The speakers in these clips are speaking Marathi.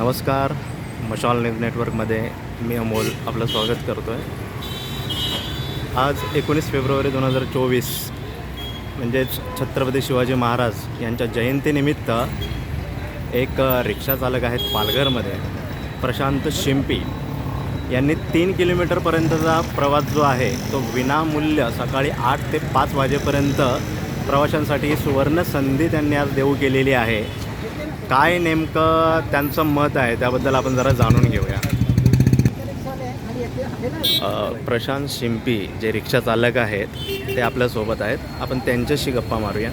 नमस्कार मशाल न्यूज नेटवर्कमध्ये मी अमोल आपलं स्वागत करतो आहे आज एकोणीस फेब्रुवारी दोन हजार चोवीस म्हणजेच छत्रपती शिवाजी महाराज यांच्या जयंतीनिमित्त एक रिक्षा चालक आहेत पालघरमध्ये प्रशांत शिंपी. यांनी तीन किलोमीटरपर्यंतचा प्रवास जो आहे तो विनामूल्य सकाळी आठ ते पाच वाजेपर्यंत प्रवाशांसाठी सुवर्ण संधी त्यांनी आज देऊ केलेली आहे. काय नेमकं त्यांचं मत आहे त्याबद्दल आपण जरा जाणून घेऊया. प्रशांत शिंपी जे रिक्षा चालक आहेत ते आपल्यासोबत आहेत. आपण त्यांच्याशी गप्पा मारूया.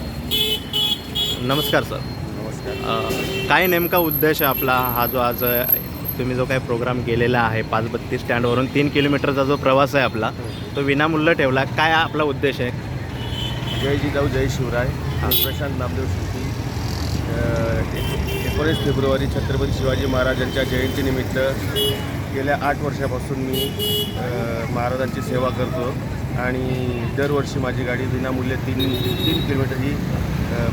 नमस्कार सर. नमस्कार. काय नेमका उद्देश आहे आपला? हा जो आज तुम्ही जो काही प्रोग्राम केलेला आहे पाच बत्तीस स्टँडवरून तीन किलोमीटरचा जो प्रवास आहे आपला तो विनामूल्य ठेवला. काय आपला उद्देश आहे? जय जिजाऊ जय शिवराय. प्रशांत नामदेव शिंपी. एकोणीस फेब्रुवारी छत्रपती शिवाजी महाराजांच्या जयंतीनिमित्त गेल्या आठ वर्षापासून मी महाराजांची सेवा करतो आणि दरवर्षी माझी गाडी विनामूल्य तीन तीन किलोमीटर ही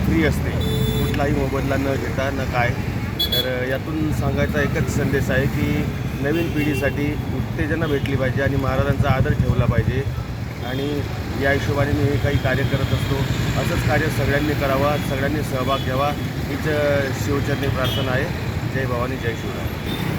फ्री असते. कुठलाही मोबदला न घेता न काय. तर यातून सांगायचा एकच संदेश आहे की नवीन पिढीसाठी उत्तेजना भेटली पाहिजे आणि महाराजांचा आदर ठेवला पाहिजे. आणि या हिशोबाने मी हे काही कार्य करत असतो. असंच कार्य सगळ्यांनी करावा सगळ्यांनी सहभाग घ्यावा. हीच शिवचरणी प्रार्थना आहे. जय भवानी जय शिवराय.